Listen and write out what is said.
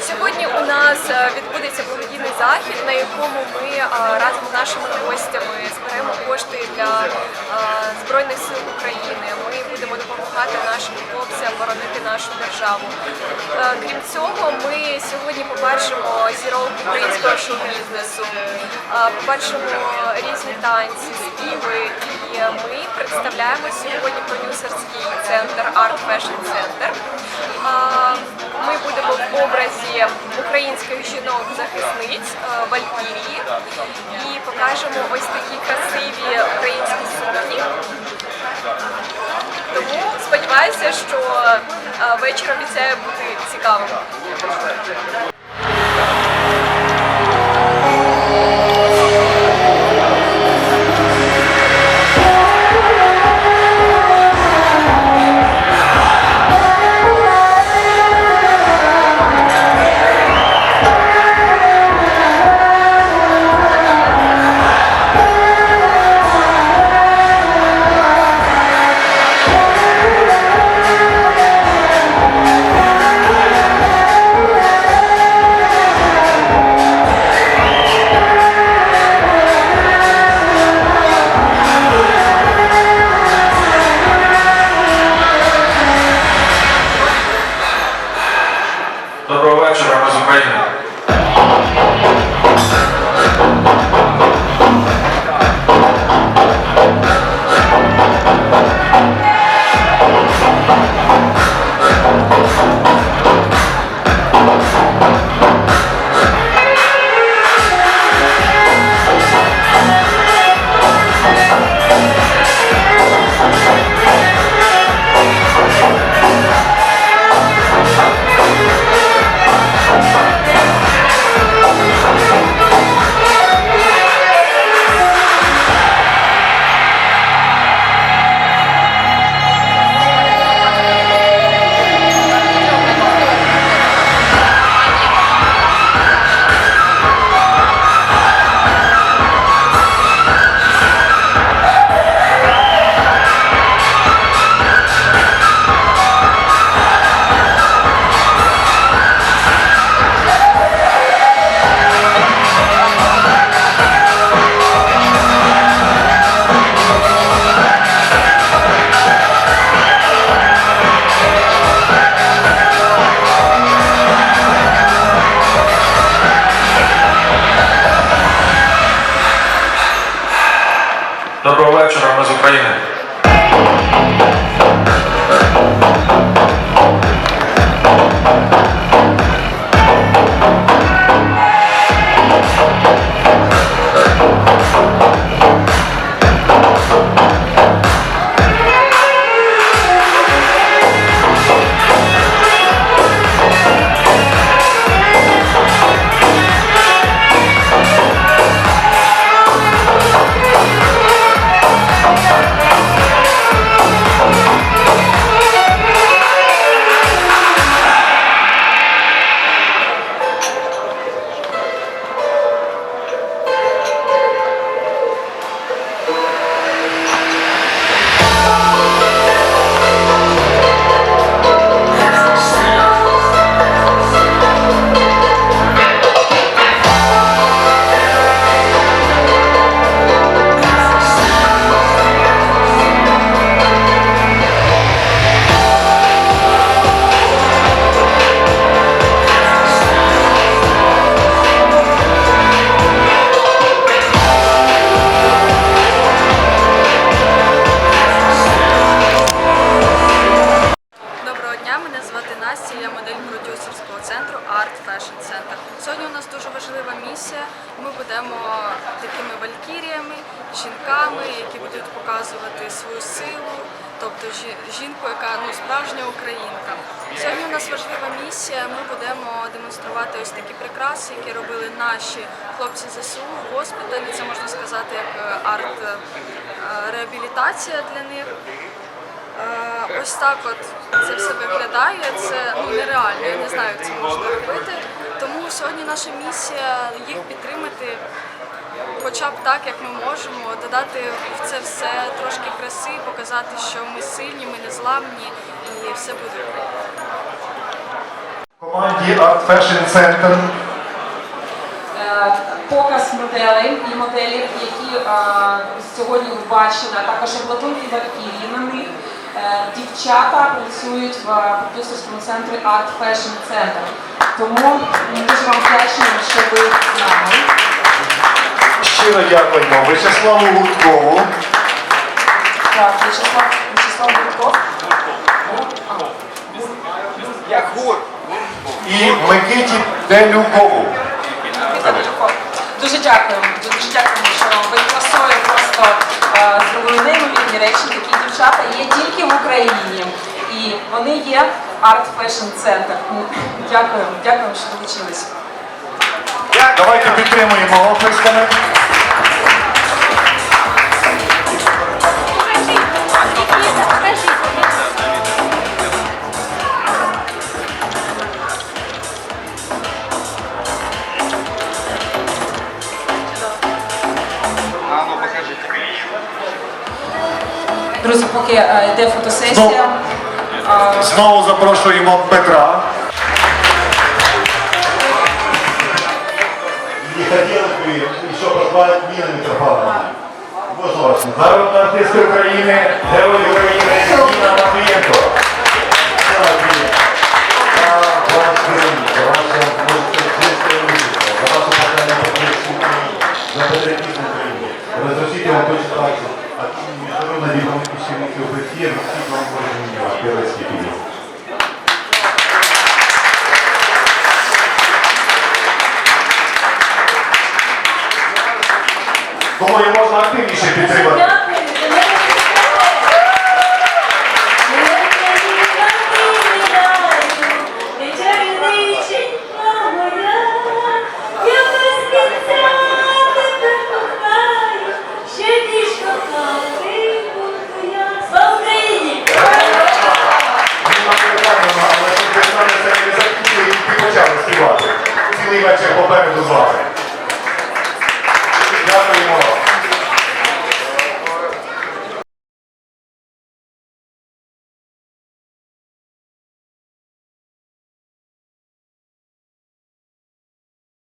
Сьогодні у нас е, відбудеться благодійний захід, на якому ми е, разом з нашими гостями зберемо кошти для е, Збройних сил України. Ми будемо допомагати нашим хлопцям боронити нашу державу. Крім цього, ми сьогодні побачимо зірок українського шоу-бізнесу, побачимо різні танці, співи. І ми представляємо сьогодні продюсерський центр Art Fashion Center. Ми будемо в образі українських жінок-захисниць е, Валькірії і покажемо ось такі красиві українські сукні. Тому сподіваюся, що е, вечір обіцяє бути цікавим. Показувати свою силу, тобто жінку, яка ну, справжня українка. Сьогодні у нас важлива місія. Ми будемо демонструвати ось такі прикраси, які робили наші хлопці ЗСУ в госпіталі. Це можна сказати як е, арт-реабілітація для них. Е, Ось так от це все виглядає. Це ну нереально. Я не знаю, як це можна робити. Тому сьогодні наша місія їх підтримати, хоча б так, як ми можемо, додати в це все трошки краси, показати, що ми сильні, ми незламні і все буде Україна. команді Art Fashion Center. Показ моделей і моделів, які е, сьогодні бачили, а також обладунки Валькірії на них. Е, Дівчата працюють в продюсерському центрі Art Fashion Center. Тому ми дуже вам вдячні, що ви з нами. Щиро дякуємо Вячеславу Гурткову, Так, Вячеслав, Вячеслав Гурков. як гурт, і Микиті Делюкову. Дуже дякуємо, дуже дякуємо, що ви красою просто е, зробили неймовірні речі. Такі дівчата є тільки в Україні. І вони є в Art Fashion Center. Дякуємо, дякуємо, що долучились. Давайте підтримуємо оплесками. Друзі, поки е, йде фотосесія. е, Знову запрошуємо Петра. Не хотелось бы еще позвать Нина Митрофановна. Можно вас? Народная артистка Украины, герой України Ніна Матвієнко. За ваш героїзм, за ваше мужество, за вашу постоянную поддержку Украине, за Думаю, можна активніше підтримати.